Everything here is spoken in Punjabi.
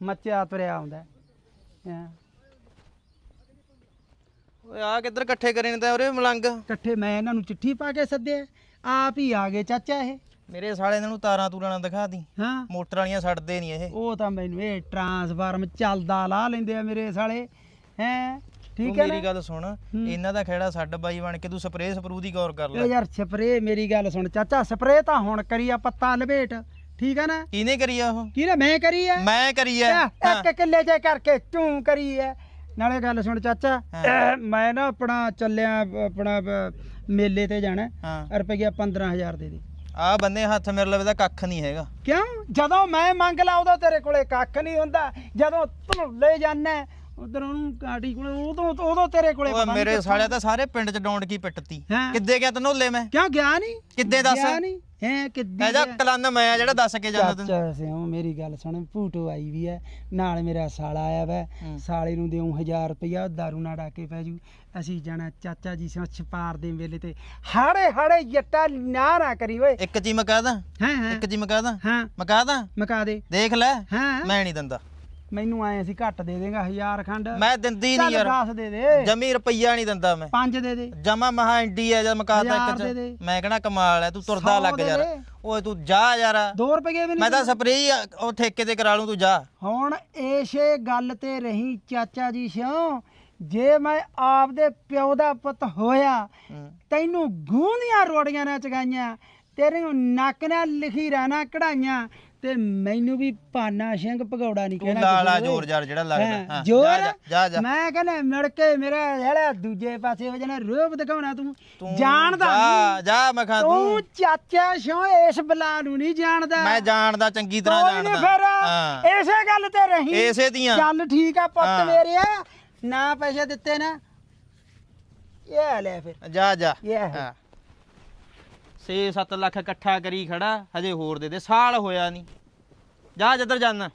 ਮੱਚਿਆ ਤੁਰਿਆ ਆਉਂਦਾ ਹਾਂ। ਓਏ ਆ ਕਿੱਧਰ ਇਕੱਠੇ ਕਰੇ ਨੇ ਤਾਂ ਉਰੇ ਮਲੰਗ? ਇਕੱਠੇ ਮੈਂ ਇਹਨਾਂ ਨੂੰ ਚਿੱਠੀ ਪਾ ਕੇ ਸੱਦਿਆ ਆਪ ਹੀ ਆ ਗਏ ਚਾਚਾ ਇਹ। ਮੇਰੇ ਸਾਲੇ ਇਹਨਾਂ ਨੂੰ ਤਾਰਾਂ ਤੂਰਾਂ ਨਾਲ ਦਿਖਾ ਦੀ ਹਾਂ। ਮੋਟਰ ਵਾਲੀਆਂ ਛੱਡਦੇ ਨਹੀਂ ਇਹ। ਉਹ ਤਾਂ ਮੈਨੂੰ ਇਹ ਟਰਾਂਸਫਾਰਮ ਚੱਲਦਾ ਲਾ ਲੈਂਦੇ ਆ ਮੇਰੇ ਸਾਲੇ। ਹੈ। ਤੂੰ ਠੀਕ ਹੈ ਮੇਰੀ ਨਾ ਗੱਲ ਸੁਣ। ਇਹਨਾਂ ਦਾ ਖੇੜਾ ਛੱਡ ਬਾਈ ਬਣ ਕੇ ਤੂੰ ਸਪਰੇਅ ਸਪਰੂ ਦੀ ਗੌਰ ਕਰ ਲੈ। ਯਾਰ ਸਪਰੇ ਮੇਰੀ ਗੱਲ ਸੁਣ। ਚਾਚਾ ਸਪਰੇ ਤਾਂ ਹੁਣ ਕਰੀ ਆ ਪੱਤਾ ਲਪੇਟ। ਠੀਕ ਹੈ ਨਾ? ਕਿਹਨੇ ਕਰੀ ਆ ਉਹ? ਕਿਹਨੇ? ਮੈਂ ਕਰੀ ਆ। ਮੈਂ ਕਰੀ ਆ। ਇੱਕ ਕਿੱਲੇ ਜੇ ਕਰਕੇ ਤੂੰ ਕਰੀ ਐ ਨਾਲੇ ਗੱਲ ਸੁਣ ਚਾਚਾ ਮੈਂ ਨਾ ਆਪਣਾ ਚੱਲਿਆ ਆਪਣਾ ਮੇਲੇ ਤੇ ਜਾਣਾ ਰੁਪਈਆ 15000 ਦੇ ਦੇ। ਆ ਬੰਦੇ ਹੱਥ ਮੇਰੇ ਲਵੇ ਦਾ ਕੱਖ ਨਹੀਂ ਹੈਗਾ। ਕਿਉਂ? ਜਦੋਂ ਮੈਂ ਮੰਗ ਲਾ ਉਦੋਂ ਤੇਰੇ ਕੋਲੇ ਕੱਖ ਨਹੀਂ ਹੁੰਦਾ। ਜਦੋਂ ਤੂੰ ਲੈ ਜਾਣਾ ਉਧਰ ਉਹਨੂੰ ਕਾਟੀ ਕੋਲੇ ਉਦੋਂ ਉਦੋਂ ਤੇਰੇ ਕੋਲੇ ਓਏ ਮੇਰੇ ਸਾਲਿਆ ਤਾਂ ਸਾਰੇ ਪਿੰਡ ਚ ਡੌਂਡ ਕੀ ਪਿੱਟਤੀ। ਹਾਂ। ਕਿੱਦੇ ਗਿਆ ਤੈਨੂੰ ਲੈ ਮੈਂ? ਕਿਉਂ ਗਿਆ ਨਹੀਂ ਕਿੱਦੇ ਦੱਸ? ਗਿਆ ਨਹੀਂ ਹੈ ਕਿੱਦੀ ਇਹ ਜਾ ਕਲੰਨ ਮੈਂ ਆ ਜਿਹੜਾ ਦੱਸ ਕੇ ਜਾਂਦਾ ਤੈਨੂੰ। ਚਾਚਾ ਸਿਓ ਮੇਰੀ ਗੱਲ ਸੁਣ ਭੂਟੋ ਆਈ ਵੀ ਐ ਨਾਲ ਮੇਰਾ ਸਾਲਾ ਆਇਆ ਵੈ। ਹੂੰ। ਸਾਲੇ ਨੂੰ ਦਿਉ 1000 ਰੁਪਇਆ ਦਾਰੂ ਨਾ ਡਾਕੇ ਪੈ ਜੂ। ਅਸੀਂ ਜਾਣਾ ਚਾਚਾ ਜੀ ਸਿਓ ਛਪਾਰ ਦੇ ਮੇਲੇ ਤੇ। ਹਾੜੇ ਹਾੜੇ ਜੱਟਾ ਨਾ ਨਾ ਕਰੀ ਓਏ। ਇੱਕ ਜੀ ਮਕਾ ਦਾਂ? ਹਾਂ ਹਾਂ। ਇੱਕ ਜੀ ਮਕਾ ਦਾਂ? ਹਾਂ। ਮਕਾ ਦਾਂ? ਮਕਾ ਦੇ। ਦੇਖ ਲੈ। ਹਾਂ। ਮੈਂ ਨਹੀਂ ਦਿੰਦਾ। ਮੈਨੂੰ ਆਏ ਅਸੀਂ ਘੱਟ ਦੇ ਦੇਗਾ 1000 ਖੰਡ। ਮੈਂ ਦਿੰਦੀ ਨਹੀਂ ਯਾਰ। 10 ਦੇ ਦੇ। ਜਮੀ ਰੁਪਈਆ ਨਹੀਂ ਦਿੰਦਾ ਮੈਂ। 5 ਦੇ ਦੇ। ਜਮਾ ਮਹਾ ਇੰਡੀ ਆ ਜਦ ਮਕਾਤਾ ਇੱਕ ਦੇ ਚ। ਦੇ। ਮੈਂ ਕਹਣਾ ਕਮਾਲ ਹੈ ਤੂੰ ਤੁਰਦਾ ਸੌ ਲੱਗ ਦੇ ਯਾਰ। ਦੇ। ਓਏ ਤੂੰ ਜਾ ਯਾਰ। 2 ਰੁਪਏ ਵੀ ਮੈਂ ਨਹੀਂ ਤਾਂ ਸਪਰੇਅ ਉਹ ਠੇਕੇ ਤੇ ਕਰਾ ਲੂੰ ਤੂੰ ਜਾ। ਹੁਣ ਇਸੇ ਗੱਲ ਤੇ ਰਹੀ ਚਾਚਾ ਜੀ ਸਿਓ। ਜੇ ਮੈਂ ਆਪਦੇ ਪਿਓ ਦਾ ਪੁੱਤ ਹੋਇਆ। ਤੈਨੂੰ ਗੂੰਦੀਆਂ ਰੋੜੀਆਂ ਨਾ ਚਗਾਈਆਂ ਤੇਰੇ ਨੂੰ ਨੱਕ ਨਾਲ ਲਿਖੀ ਰਹਿਣਾ ਕਢਾਈਆਂ ਤੇ ਮੈਨੂੰ ਵੀ ਪਾਨਾ ਸਿੰਘ ਭਗੌੜਾ ਨਹੀਂ ਕਹਿਣਾ ਲਾਲਾ ਕਿਸੇ ਨੂੰ। ਜ਼ੋਰ ਯਾਰ ਜਿਹੜਾ ਲੱਗਦਾ। ਹੈਂ, ਜ਼ੋਰ? ਮੈਂ ਕਹਿੰਦਾ ਮਿਲ ਕੇ ਮੇਰਾ ਜਿਹੜਾ ਦੂਜੇ ਪਾਸੇ ਹੋ ਜਾਣਾ ਰੂਪ ਦਿਖਾਉਣਾ ਤੂੰ। ਜਾਣਦਾ ਨਹੀਂ। ਜਾ ਮੈਂ ਖਾਂ ਤੂੰ ਚਾਚਾ ਸਿਓ ਇਸ ਬਲਾ ਨੂੰ ਨਹੀਂ ਜਾਣਦਾ। ਮੈਂ ਜਾਣਦਾ ਚੰਗੀ ਤਰ੍ਹਾਂ ਜਾਣਦਾ। ਹਾਂ। ਫਿਰ ਇਸੇ ਗੱਲ ਤੇ ਰਹੀ। ਇਸੇ ਦੀਆਂ। ਚੱਲ ਠੀਕ ਆ ਪੁੱਤ। ਮੇਰੇ। ਨਾ ਪੈਸੇ ਦਿੱਤੇ ਨਾ। ਇਹ ਲੈ ਫਿਰ। ਜਾ ਜਾ। ਇਹ 6-7 ਲੱਖ ਇਕੱਠਾ ਕਰੀ ਖੜਾ, ਹਜੇ ਹੋਰ ਦੇ ਦੇ, ਸਾਲ ਹੋਇਆ ਨਹੀਂ। ਜਾ ਜਿੱਧਰ ਜਾਣਾ